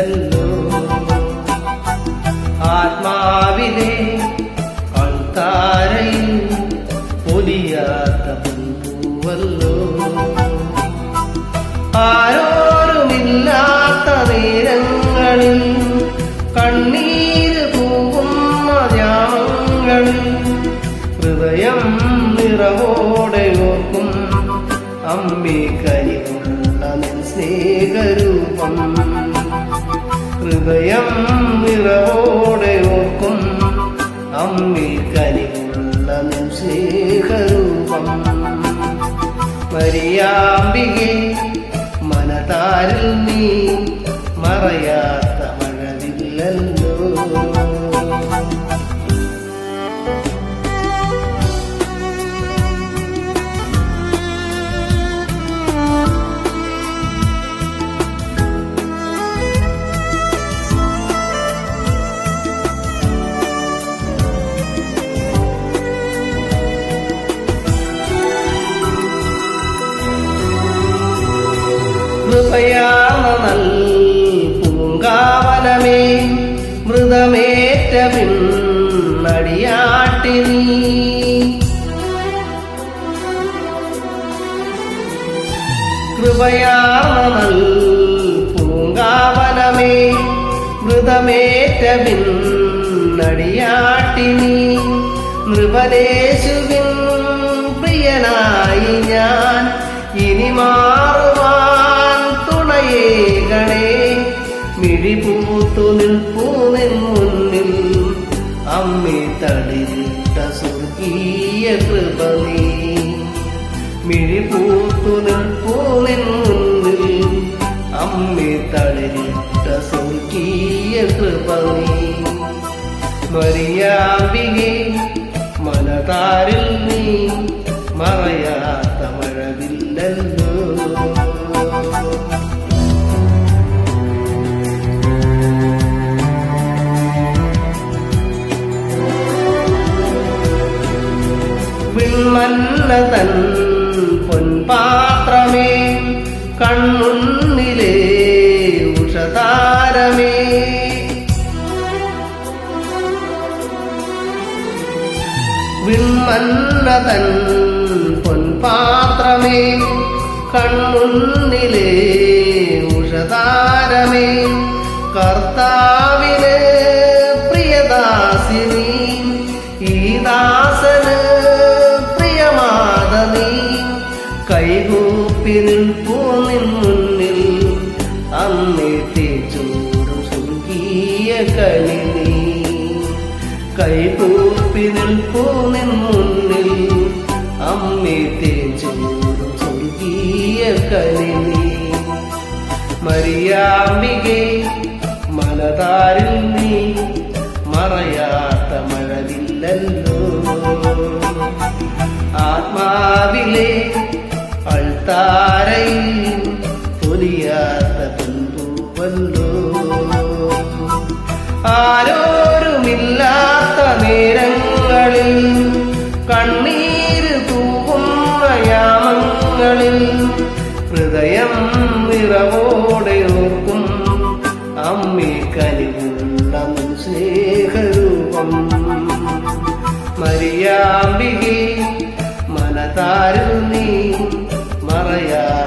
നീയല്ലോ ആത്മാവിനെ അൾത്താരയിൽ പൊലിയാത്ത പൂവല്ലോ ആരോരുമില്ലാത്ത നേരങ്ങളിൽ കണ്ണീര് പൂവുന്ന ധ്യാനങ്ങളിൽ ഹൃദയം നിറവോടെ ഓർക്കും അമ്മേ കരിവുള്ള സ്നേഹരൂപം. ഹൃദയം നിറവോടെ ഓർക്കും അമ്മേ കരിവുള്ള നിൻ സ്നേഹരൂപം. മരിയാമ്പികെ മനതാരിൽ നീ കൃപയാർന്ന നൽ പൂങ്കാവനമേ മൃതമേറ്റ പിന്നടിയാട്ടി നീ കൃപയാർന്ന നൽ പൂങ്കാവനമേ മൃതമേറ്റ പിന്നടിയാട്ടി നീ നൃപദേശുവിൻ പ്രിയനായി ഞാൻ ഇനി മാറുവാൻ അമ്മി തളിരിട്ട സ്വർഗീയ കൃപ നീ മിഴിപൂത്തു നിൽപ്പൂ നിൻ മുന്നിൽ അമ്മി തടിരിട്ട സ്വർഗീയ കൃപ മറിയാമ്പികെ മനതാരിൽ നീ മറയാത്ത വിൺമന്ന തൻ പൊൻപാത്രമേ കൺമുന്നിലേ ഉഷതാരമേ. വിൺമന്നതൻ പൊൻപാത്രമേ കൺമുന്നിലേ ഉഷതാരമേ. കർത്താവിന് സ്വർഗീയ കനിനീ കൈകൂപ്പി നിൽപ്പൂ നിൻ മുന്നിൽ അമ്മേത്തെ ചൂടും സ്വർഗീയ കനിനീ മറിയാമ്പികെ മനതാരിൽ നീ മറയാത്ത മഴവില്ലല്ലോ ആത്മാവിലെ അൾത്താരയിൽ ഹൃദയം നിറവോടെ ഓർക്കും. അമ്മി നിൻ സ്നേഹരൂപം. മരിയാമ്പികെ മനതാരു നീ മഴവില്ലല്ലോ